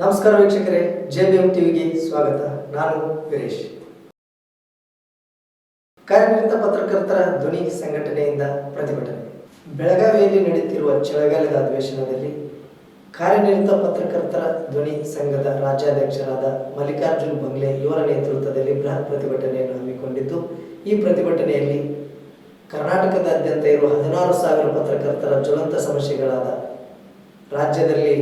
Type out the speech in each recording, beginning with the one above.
ನಮಸ್ಕಾರ ವೀಕ್ಷಕರೇ, ಜೆಬಿಎಂ ಟಿವಿಗೆ ಸ್ವಾಗತ. ನಾನು ವೀರೇಶ್. ಕಾರ್ಯನಿರತ ಪತ್ರಕರ್ತರ ಧ್ವನಿ ಸಂಘಟನೆಯಿಂದ ಪ್ರತಿಭಟನೆ. ಬೆಳಗಾವಿಯಲ್ಲಿ ನಡೆಯುತ್ತಿರುವ ಚಳಿಗಾಲದ ಅಧಿವೇಶನದಲ್ಲಿ ಕಾರ್ಯನಿರತ ಪತ್ರಕರ್ತರ ಧ್ವನಿ ಸಂಘದ ರಾಜ್ಯಾಧ್ಯಕ್ಷರಾದ ಮಲ್ಲಿಕಾರ್ಜುನ್ ಬಂಗ್ಲೆ ಇವರ ನೇತೃತ್ವದಲ್ಲಿ ಬೃಹತ್ ಪ್ರತಿಭಟನೆಯನ್ನು ಹಮ್ಮಿಕೊಂಡಿದ್ದು, ಈ ಪ್ರತಿಭಟನೆಯಲ್ಲಿ ಕರ್ನಾಟಕದಾದ್ಯಂತ ಇರುವ ಹದಿನಾರು ಸಾವಿರ ಪತ್ರಕರ್ತರ ಜ್ವಲಂತ ಸಮಸ್ಯೆಗಳಾದ ರಾಜ್ಯದಲ್ಲಿ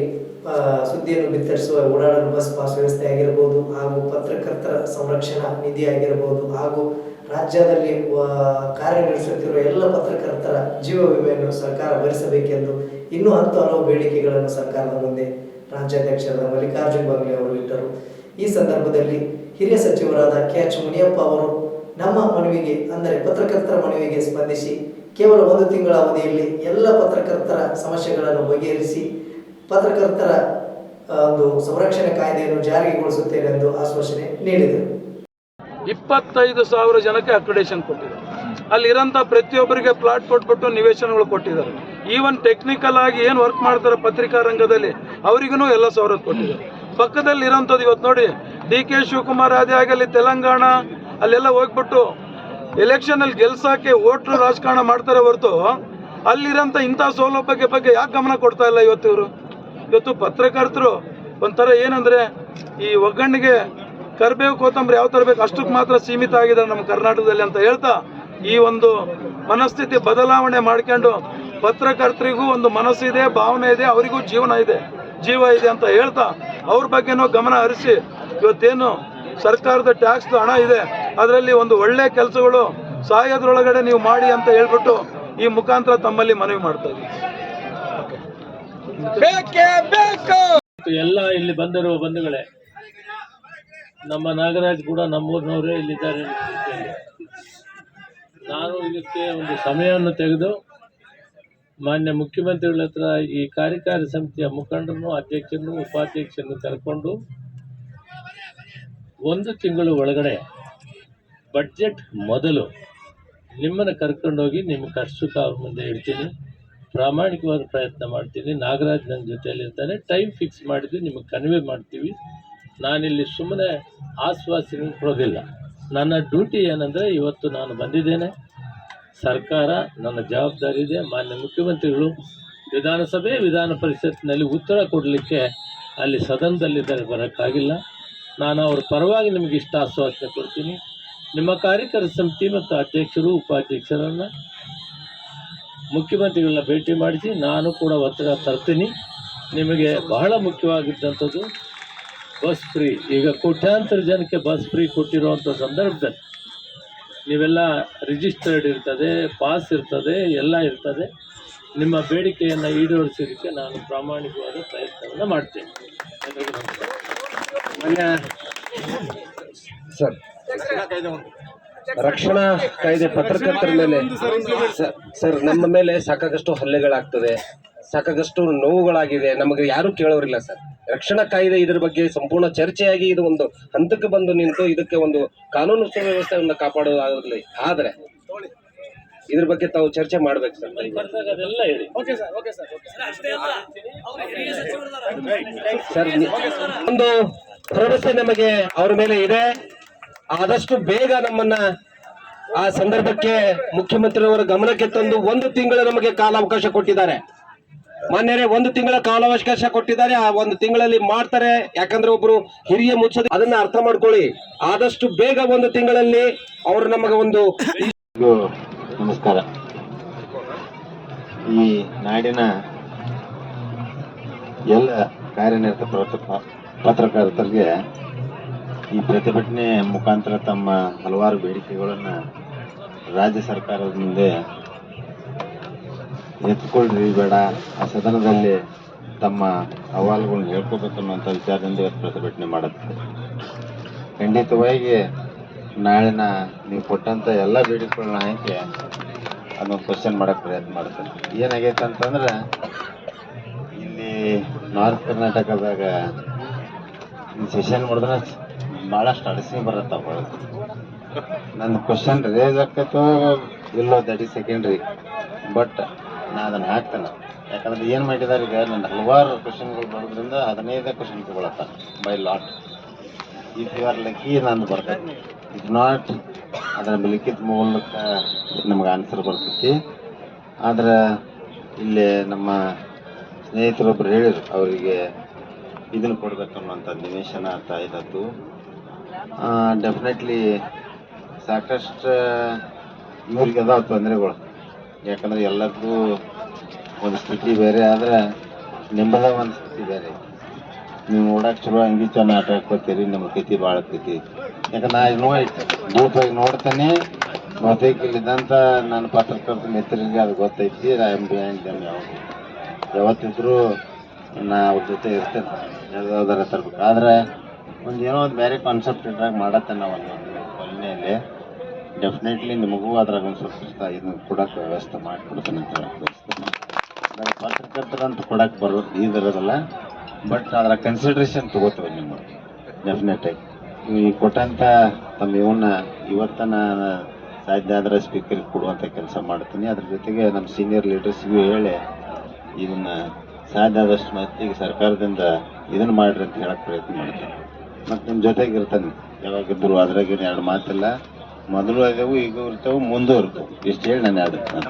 ಸುದ್ದಿಯನ್ನು ಬಿತ್ತರಿಸುವ ಓಡಾಡಲು ಬಸ್ ಪಾಸ್ ವ್ಯವಸ್ಥೆ ಆಗಿರಬಹುದು ಹಾಗೂ ಪತ್ರಕರ್ತರ ಸಂರಕ್ಷಣಾ ನಿಧಿ ಆಗಿರಬಹುದು ಹಾಗೂ ರಾಜ್ಯದಲ್ಲಿ ಕಾರ್ಯನಿರ್ವಹಿಸುತ್ತಿರುವ ಎಲ್ಲ ಪತ್ರಕರ್ತರ ಜೀವ ವಿಮೆಯನ್ನು ಸರ್ಕಾರ ಭರಿಸಬೇಕೆಂದು ಇನ್ನೂ ಹತ್ತು ಹಲವು ಬೇಡಿಕೆಗಳನ್ನು ಸರ್ಕಾರದ ಮುಂದೆ ರಾಜ್ಯಾಧ್ಯಕ್ಷರಾದ ಮಲ್ಲಿಕಾರ್ಜುನ್ ಖರ್ಗೆ ಅವರು ಇಟ್ಟರು. ಈ ಸಂದರ್ಭದಲ್ಲಿ ಹಿರಿಯ ಸಚಿವರಾದ ಕೆ ಎಚ್ ಮುನಿಯಪ್ಪ ಅವರು ನಮ್ಮ ಮನವಿಗೆ, ಅಂದರೆ ಪತ್ರಕರ್ತರ ಮನವಿಗೆ ಸ್ಪಂದಿಸಿ ಕೇವಲ ಒಂದು ತಿಂಗಳ ಅವಧಿಯಲ್ಲಿ ಎಲ್ಲ ಪತ್ರಕರ್ತರ ಸಮಸ್ಯೆಗಳನ್ನು ಬಗೆಹರಿಸಿ ಪತ್ರಕರ್ತರ ಒಂದು ಸಂರಕ್ಷಣೆ ಕಾಯ್ದೆಯನ್ನು ಜಾರಿಗೊಳಿಸುತ್ತೇವೆ ಎಂದು ಆಶ್ವಾಸನೆ ನೀಡಿದರು. ಇಪ್ಪತ್ತೈದು ಸಾವಿರ ಜನಕ್ಕೆ ಅಕ್ರಿಡೇಷನ್ ಕೊಟ್ಟಿದ್ದಾರೆ. ಅಲ್ಲಿರೋಂಥ ಪ್ರತಿಯೊಬ್ಬರಿಗೆ ಪ್ಲಾಟ್ ಕೊಟ್ಬಿಟ್ಟು ನಿವೇಶನಗಳು ಕೊಟ್ಟಿದ್ದಾರೆ. ಈವನ್ ಟೆಕ್ನಿಕಲ್ ಆಗಿ ಏನು ವರ್ಕ್ ಮಾಡ್ತಾರೆ ಪತ್ರಿಕಾ ರಂಗದಲ್ಲಿ ಅವರಿಗೂ ಎಲ್ಲ ಸವಲತ್ತು ಕೊಟ್ಟಿದ್ದಾರೆ. ಪಕ್ಕದಲ್ಲಿ ಇರೋಂಥದ್ದು ಇವತ್ತು ನೋಡಿ, ಡಿ ಕೆ ಶಿವಕುಮಾರ್ ಅದೇ ಆಗಲಿ ತೆಲಂಗಾಣ, ಅಲ್ಲೆಲ್ಲ ಹೋಗ್ಬಿಟ್ಟು ಎಲೆಕ್ಷನಲ್ಲಿ ಗೆಲ್ಸೋಕ್ಕೆ ಓಟ್ರು ರಾಜಕಾರಣ ಮಾಡ್ತಾರೆ ಹೊರತು, ಅಲ್ಲಿರೋಂಥ ಇಂಥ ಸೌಲಭ್ಯಕ್ಕೆ ಬಗ್ಗೆ ಯಾಕೆ ಗಮನ ಕೊಡ್ತಾ ಇಲ್ಲ ಇವತ್ತು ಇವರು? ಇವತ್ತು ಪತ್ರಕರ್ತರು ಒಂಥರ ಏನಂದ್ರೆ ಈ ಒಗ್ಗಣ್ಣಿಗೆ ಕರ್ಬೇವು ಕೊತ್ತಂಬರಿ ಯಾವ ಥರ ಬೇಕು ಅಷ್ಟಕ್ಕೆ ಮಾತ್ರ ಸೀಮಿತ ಆಗಿದೆ ನಮ್ಮ ಕರ್ನಾಟಕದಲ್ಲಿ ಅಂತ ಹೇಳ್ತಾ ಈ ಒಂದು ಮನಸ್ಥಿತಿ ಬದಲಾವಣೆ ಮಾಡ್ಕೊಂಡು ಪತ್ರಕರ್ತರಿಗೂ ಒಂದು ಮನಸ್ಸಿದೆ ಭಾವನೆ ಇದೆ, ಅವರಿಗೂ ಜೀವನ ಇದೆ, ಜೀವ ಇದೆ ಅಂತ ಹೇಳ್ತಾ ಅವ್ರ ಬಗ್ಗೆನೂ ಗಮನ ಹರಿಸಿ ಇವತ್ತೇನು ಸರ್ಕಾರದ ಟ್ಯಾಕ್ಸ್ ಹಣ ಇದೆ, ಅದರಲ್ಲಿ ಒಂದು ಒಳ್ಳೆ ಕೆಲಸಗಳು ಸಾಯೋದ್ರೊಳಗಡೆ ನೀವು ಮಾಡಿ ಅಂತ ಹೇಳ್ಬಿಟ್ಟು ಈ ಮುಖಾಂತರ ತಮ್ಮಲ್ಲಿ ಮನವಿ ಮಾಡ್ತಾ ಮತ್ತು ಎಲ್ಲ ಇಲ್ಲಿ ಬಂದಿರುವ ಬಂಧುಗಳೇ, ನಮ್ಮ ನಾಗರಾಜ್ ಕೂಡ ನಮ್ಮೂರಿನವರೇ ಇಲ್ಲಿದ್ದಾರೆ. ನಾನು ಇದಕ್ಕೆ ಒಂದು ಸಮಯವನ್ನು ತೆಗೆದು ಮಾನ್ಯ ಮುಖ್ಯಮಂತ್ರಿಗಳ ಹತ್ರ ಈ ಕಾರ್ಯಕಾರಿ ಸಮಿತಿಯ ಮುಖಂಡರನ್ನು, ಅಧ್ಯಕ್ಷರನ್ನು, ಉಪಾಧ್ಯಕ್ಷರನ್ನು ಕರ್ಕೊಂಡು ಒಂದು ತಿಂಗಳು ಒಳಗಡೆ ಬಡ್ಜೆಟ್ ಮೊದಲು ನಿಮ್ಮನ್ನು ಕರ್ಕೊಂಡೋಗಿ ನಿಮ್ಮ ಕಷ್ಟ ಮುಂದೆ ಇಡ್ತೀನಿ ಪ್ರಾಮಾಣಿಕವಾದ ಪ್ರಯತ್ನ ಮಾಡ್ತೀನಿ. ನಾಗರಾಜ್ ನನ್ನ ಜೊತೆಯಲ್ಲಿ ಇರ್ತಾನೆ ಟೈಮ್ ಫಿಕ್ಸ್ ಮಾಡಿದ್ದು ನಿಮಗೆ ಕನ್ವೆ ಮಾಡ್ತೀವಿ. ನಾನಿಲ್ಲಿ ಸುಮ್ಮನೆ ಆಶ್ವಾಸನೆ ಕೊಡೋದಿಲ್ಲ. ನನ್ನ ಡ್ಯೂಟಿ ಏನಂದರೆ ಇವತ್ತು ನಾನು ಬಂದಿದ್ದೇನೆ. ಸರ್ಕಾರ ನನ್ನ ಜವಾಬ್ದಾರಿ ಇದೆ. ಮಾನ್ಯ ಮುಖ್ಯಮಂತ್ರಿಗಳು ವಿಧಾನಸಭೆ, ವಿಧಾನ ಪರಿಷತ್ನಲ್ಲಿ ಉತ್ತರ ಕೊಡಲಿಕ್ಕೆ ಅಲ್ಲಿ ಸದನದಲ್ಲಿದ್ದರೆ. ಬರೋಕ್ಕಾಗಿಲ್ಲ. ನಾನು ಅವ್ರ ಪರವಾಗಿ ನಿಮಗೆ ಇಷ್ಟ ಆಶ್ವಾಸನೆ ಕೊಡ್ತೀನಿ. ನಿಮ್ಮ ಕಾರ್ಯಕರ್ತ ಸಮಿತಿ ಮತ್ತು ಅಧ್ಯಕ್ಷರು, ಉಪಾಧ್ಯಕ್ಷರನ್ನು ಮುಖ್ಯಮಂತ್ರಿಗಳನ್ನ ಭೇಟಿ ಮಾಡಿಸಿ ನಾನು ಕೂಡ ಒತ್ತಡ ತರ್ತೀನಿ. ನಿಮಗೆ ಬಹಳ ಮುಖ್ಯವಾಗಿದ್ದಂಥದ್ದು ಬಸ್ ಫ್ರೀ. ಈಗ ಕೋಟ್ಯಾಂತರ ಜನಕ್ಕೆ ಬಸ್ ಫ್ರೀ ಕೊಟ್ಟಿರುವಂಥ ಸಂದರ್ಭದಲ್ಲಿ ನೀವೆಲ್ಲ ರಿಜಿಸ್ಟರ್ಡ್ ಇರ್ತದೆ ಪಾಸ್ ಇರ್ತದೆ ಎಲ್ಲ ಇರ್ತದೆ. ನಿಮ್ಮ ಬೇಡಿಕೆಯನ್ನು ಈಡೇರಿಸೋದಕ್ಕೆ ನಾನು ಪ್ರಾಮಾಣಿಕವಾದ ಪ್ರಯತ್ನವನ್ನು ಮಾಡ್ತೇನೆ. ಸರ್. ರಕ್ಷಣಾ ಕಾಯ್ದೆ ಪತ್ರಕರ್ತರ ಮೇಲೆ ಸರ್- ಸರ್ ನಮ್ಮ ಮೇಲೆ ಸಾಕಾಗಷ್ಟು ಹಲ್ಲೆಗಳಾಗ್ತದೆ ಸಾಕಾಗಷ್ಟು ನೋವುಗಳಾಗಿದೆ ನಮಗೆ ಯಾರು ಕೇಳೋರಿಲ್ಲ ಸರ್. ರಕ್ಷಣಾ ಕಾಯ್ದೆ ಇದ್ರ ಬಗ್ಗೆ ಸಂಪೂರ್ಣ ಚರ್ಚೆಯಾಗಿ ಇದು ಒಂದು ಹಂತಕ್ಕೆ ಬಂದು ನಿಂತು ಇದಕ್ಕೆ ಒಂದು ಕಾನೂನು ಸುವ್ಯವಸ್ಥೆಯನ್ನು ಕಾಪಾಡೋದಾಗಲಿ ಆದರೆ ಇದ್ರ ಬಗ್ಗೆ ತಾವು ಚರ್ಚೆ ಮಾಡ್ಬೇಕು ಸರ್. ಸರ್ ಒಂದು ಭರವಸೆ ನಮಗೆ ಅವ್ರ ಮೇಲೆ ಇದೆ. ಆದಷ್ಟು ಬೇಗ ನಮ್ಮನ್ನ ಆ ಸಂದರ್ಭಕ್ಕೆ ಮುಖ್ಯಮಂತ್ರಿಯವರ ಗಮನಕ್ಕೆ ತಂದು ಒಂದು ತಿಂಗಳು ನಮಗೆ ಕಾಲಾವಕಾಶ ಕೊಟ್ಟಿದ್ದಾರೆ. ಮಾನ್ಯರೇ, ಒಂದು ತಿಂಗಳ ಕಾಲಾವಕಾಶ ಕೊಟ್ಟಿದ್ದಾರೆ. ಆ ಒಂದು ತಿಂಗಳಲ್ಲಿ ಮಾಡ್ತಾರೆ. ಯಾಕಂದ್ರೆ ಒಬ್ರು ಹಿರಿಯ ಮುಚ್ಚದ ಅದನ್ನ ಅರ್ಥ ಮಾಡ್ಕೊಳ್ಳಿ. ಆದಷ್ಟು ಬೇಗ ಒಂದು ತಿಂಗಳಲ್ಲಿ ಅವರು ನಮಗೆ ಒಂದು ನಮಸ್ಕಾರ. ಈ ನಾಡಿನ ಎಲ್ಲ ಕಾರ್ಯನಿರತ ಪತ್ರ- ಪತ್ರಕರ್ತರಿಗೆ ಈ ಪ್ರತಿಭಟನೆ ಮುಖಾಂತರ ತಮ್ಮ ಹಲವಾರು ಬೇಡಿಕೆಗಳನ್ನು ರಾಜ್ಯ ಸರ್ಕಾರದ ಮುಂದೆ ಎತ್ಕೊಳ್ರಿ ಬೇಡ ಆ ಸದನದಲ್ಲಿ ತಮ್ಮ ಅಹವಾಲುಗಳನ್ನ ಹೇಳ್ಕೋಬೇಕು ಅನ್ನುವಂಥ ವಿಚಾರದಿಂದ ಇವತ್ತು ಪ್ರತಿಭಟನೆ ಮಾಡುತ್ತೆ. ಖಂಡಿತವಾಗಿ ನಾಳಿನ ನೀವು ಕೊಟ್ಟಂಥ ಎಲ್ಲ ಬೇಡಿಕೆಗಳನ್ನ ಹಾಕಿ ಅದನ್ನ ಕ್ವಶನ್ ಮಾಡೋಕ್ಕೆ ಪ್ರಯತ್ನ ಮಾಡ್ತೇನೆ. ಏನಾಗೈತೆ ಅಂತಂದ್ರೆ, ಇಲ್ಲಿ ನಾರ್ತ್ ಕರ್ನಾಟಕದಾಗ ಸೆಷನ್ ಮಾಡಿದ್ರೆ ಭಾಳಷ್ಟು ಅಡಚಣೆ ಬರತ್ತಾವ ನನ್ನ ಕ್ವಶನ್ ರೇಸ್ ಆಕೈತೋ ಇಲ್ಲೋ ದಡಿ ಸೆಕೆಂಡ್ರಿ ಬಟ್ ನಾ ಅದನ್ನು ಹಾಕ್ತೇನೆ. ಯಾಕಂದ್ರೆ ಏನು ಮಾಡಿದ್ದಾರೆ ಈಗ ನನ್ನ ಹಲವಾರು ಕ್ವಶನ್ಗಳು ಬರೋದ್ರಿಂದ ಹದಿನೈದೇ question ತಗೊಳತ್ತ by lot if you are lucky ನಾನು ಬರ್ತೈತಿ ಇಫ್ ನಾಟ್ ಅದರ ಲಿಖಿತ ಮೂಲಕ ನಮ್ಗೆ ಆನ್ಸರ್ ಬರ್ತೈತಿ. ಆದ್ರೆ ಇಲ್ಲಿ ನಮ್ಮ ಸ್ನೇಹಿತರೊಬ್ಬರು ಹೇಳಿದ್ರು, ಅವರಿಗೆ ಇದನ್ನು ಕೊಡ್ಬೇಕು ಅನ್ನುವಂಥ ನಿವೇಶನ ಅಂತ ಇದ್ದದ್ದು. ಡೆಫಿನೆಟ್ಲಿ ಸಾಕಷ್ಟು ಇವ್ರಿಗೆ ಅದಾವ ತೊಂದರೆಗಳು. ಯಾಕಂದ್ರೆ ಎಲ್ಲರಿಗೂ ಒಂದು ಸ್ಥಿತಿ ಬೇರೆ ಆದ್ರೆ ನಿಮ್ಮದ ಒಂದು ಸ್ಥಿತಿ ಬೇರೆ. ನೀವು ನೋಡಕ್ಕೆ ಚಲೋ ಅಂಗಿ ಚೆನ್ನಾಗಿ ಆಟ ಹಾಕ್ಕೊತೀರಿ ನಿಮ್ಮ ಕೈತಿ ಭಾಳ ಕೈತಿ ಯಾಕಂದ್ರೆ ನಾ ನೋಡಿ ಬೂತಾಗಿ ನೋಡ್ತೇನೆ. ಬಹುತೇಕ ಇಲ್ಲಿದ್ದಂಥ ನನ್ನ ಪತ್ರಕರ್ತ ಮಿತ್ರರಿಗೆ ಅದು ಗೊತ್ತೈತಿ ಐ ಆಮ್ ಬಿಹೈಂಡ್ ದಮ್ ಯಾವಾಗ ಯಾವತ್ತಿದ್ರೂ ನಾ ಅವ್ರ ಜೊತೆ ಇರ್ತೇನೆ. ಯಾವ್ದಾರ ತರ್ಬೇಕು ಆದ್ರೆ ಒಂದು ಏನೋ ಒಂದು ಬೇರೆ ಕಾನ್ಸೆಪ್ಟ್ ಇದ್ರಾಗ ಮಾಡತ್ತೆ ನಾವು ಒಂದು ಕೊನೆಯಲ್ಲಿ. ಡೆಫಿನೆಟ್ಲಿ ನಿಮಗೂ ಅದ್ರಾಗ ಒಂದು ಸ್ವಲ್ಪ ಇದನ್ನ ಕೊಡಕ್ಕೆ ವ್ಯವಸ್ಥೆ ಮಾಡಿಕೊಡ್ತೇನೆ ಅಂತ ನಾನು ಪತ್ರಕರ್ತರಂತ ಕೊಡಕ್ಕೆ ಬರೋದು ಇದಿರೋದಲ್ಲ ಬಟ್ ಅದರ ಕನ್ಸಿಡ್ರೇಷನ್ ತಗೋತೇವೆ ನಿಮ್ಮ ಡೆಫಿನೆಟ್ ನೀವು ಈ ಕೊಟ್ಟಂತ ತಮ್ಮ ಇವನ್ನ ಇವತ್ತ ನಾನು ಸಾಧ್ಯ ಆದ್ರೆ ಸ್ಪೀಕರ್ಗೆ ಕೊಡುವಂಥ ಕೆಲಸ ಮಾಡ್ತೀನಿ. ಅದ್ರ ಜೊತೆಗೆ ನಮ್ಮ ಸೀನಿಯರ್ ಲೀಡರ್ಸ್ಗೂ ಹೇಳಿ ಇದನ್ನ ಸಾಧ್ಯ ಆದಷ್ಟು ಮಟ್ಟಿಗೆ ಸರ್ಕಾರದಿಂದ ಇದನ್ನ ಮಾಡ್ರಿ ಅಂತ ಹೇಳಕ್ಕೆ ಪ್ರಯತ್ನ ಮಾಡ್ತೇನೆ. ಮತ್ತು ನಿಮ್ಮ ಜೊತೆಗೆ ಇರ್ತಾನೆ ಯಾವಾಗಿದ್ರು ಅದ್ರಾಗ ಎರಡು ಮಾತಿಲ್ಲ ಮೊದಲು ಆಗ್ಯಾವು ಈಗ ಇರ್ತಾವು ಮುಂದೂ ಇರ್ತಾವು ಇಷ್ಟು ಹೇಳಿ ನಾನು ಎರಡು ಮಾತು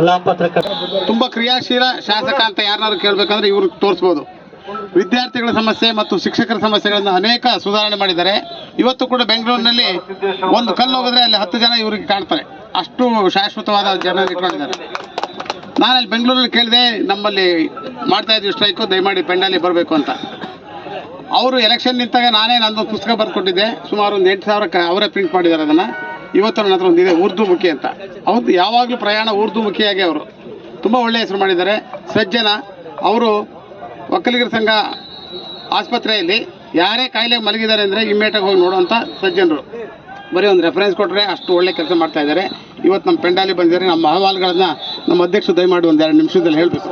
ಎಲ್ಲಾ ತುಂಬಾ ಕ್ರಿಯಾಶೀಲ ಶಾಸಕ ಅಂತ ಯಾರನ್ನಾರು ಕೇಳ್ಬೇಕಂದ್ರೆ ಇವ್ರು ತೋರಿಸ್ಬೋದು. ವಿದ್ಯಾರ್ಥಿಗಳ ಸಮಸ್ಯೆ ಮತ್ತು ಶಿಕ್ಷಕರ ಸಮಸ್ಯೆಗಳನ್ನು ಅನೇಕ ಸುಧಾರಣೆ ಮಾಡಿದ್ದಾರೆ. ಇವತ್ತು ಕೂಡ ಬೆಂಗಳೂರಿನಲ್ಲಿ ಒಂದು ಕಲ್ಲು ಹೋಗಿದ್ರೆ ಅಲ್ಲಿ ಹತ್ತು ಜನ ಇವರಿಗೆ ಕಾಣ್ತಾರೆ. ಅಷ್ಟು ಶಾಶ್ವತವಾದ ಜನ ಇಟ್ಕೊಂಡಿದ್ದಾರೆ. ನಾನು ಬೆಂಗಳೂರಲ್ಲಿ ಕೇಳಿದೆ, ನಮ್ಮಲ್ಲಿ ಮಾಡ್ತಾ ಇದ್ವಿ ಸ್ಟ್ರೈಕು, ದಯಮಾಡಿ ಪೆಂಡಲ್ಲಿ ಬರಬೇಕು ಅಂತ. ಅವರು ಎಲೆಕ್ಷನ್ ನಿಂತಾಗ ನಾನೇ ನಂದೊಂದು ಪುಸ್ತಕ ಬರ್ಕೊಟ್ಟಿದ್ದೆ ಸುಮಾರು ಒಂದು ಎಂಟು ಸಾವಿರಕ್ಕೆ ಅವರೇ ಪ್ರಿಂಟ್ ಮಾಡಿದ್ದಾರೆ ಅದನ್ನು. ಇವತ್ತು ನನ್ನ ಹತ್ರ ಒಂದಿದೆ ಉರ್ದು ಮುಖಿ ಅಂತ. ಅವತ್ತು ಯಾವಾಗಲೂ ಪ್ರಯಾಣ ಉರ್ದು ಮುಖಿಯಾಗಿ ಅವರು. ತುಂಬ ಒಳ್ಳೆಯ ಹೆಸರು ಮಾಡಿದ್ದಾರೆ. ಸಜ್ಜನ, ಅವರು ಒಕ್ಕಲಿಗರ ಸಂಘ ಆಸ್ಪತ್ರೆಯಲ್ಲಿ ಯಾರೇ ಕಾಯಿಲೆ ಮಲಗಿದ್ದಾರೆ ಅಂದರೆ ಇಮ್ಮಿಡಿಯೇಟಾಗಿ ಹೋಗಿ ನೋಡುವಂಥ ಸಜ್ಜನರು. ಬರೀ ಒಂದು ರೆಫರೆನ್ಸ್ ಕೊಟ್ಟರೆ ಅಷ್ಟು ಒಳ್ಳೆ ಕೆಲಸ ಮಾಡ್ತಾ ಇದ್ದಾರೆ. ಇವತ್ತು ನಮ್ಮ ಪೆಂಡಾಲಿ ಬಂದಿದ್ದಾರೆ. ನಮ್ಮ ಅಹವಾಲುಗಳನ್ನ ನಮ್ಮ ಅಧ್ಯಕ್ಷರು ದಯಮಾಡಿ ಒಂದು ಎರಡು ನಿಮಿಷದಲ್ಲಿ ಹೇಳಬೇಕು.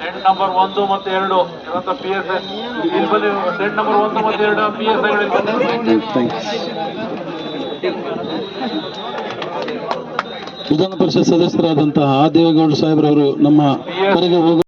ಟೆಂಟ್ ನಂಬರ್ ಒಂದು ಮತ್ತು ಎರಡು. ಇರುವಂತ ಪಿ ಎಸ್ ಇಲ್ಲಿ ಬನ್ನಿ ಸೆಂಟ್ ನಂಬರ್ ಒಂದು ಮತ್ತು ಎರಡು ಪಿ ಎಸ್ ವಿಧಾನ ಪರಿಷತ್ ಸದಸ್ಯರಾದಂತಹ ಆ ದೇವೇಗೌಡ ಸಾಹೇಬ್ರವರು ನಮ್ಮ ಕರೆಗೆ ಹೋಗ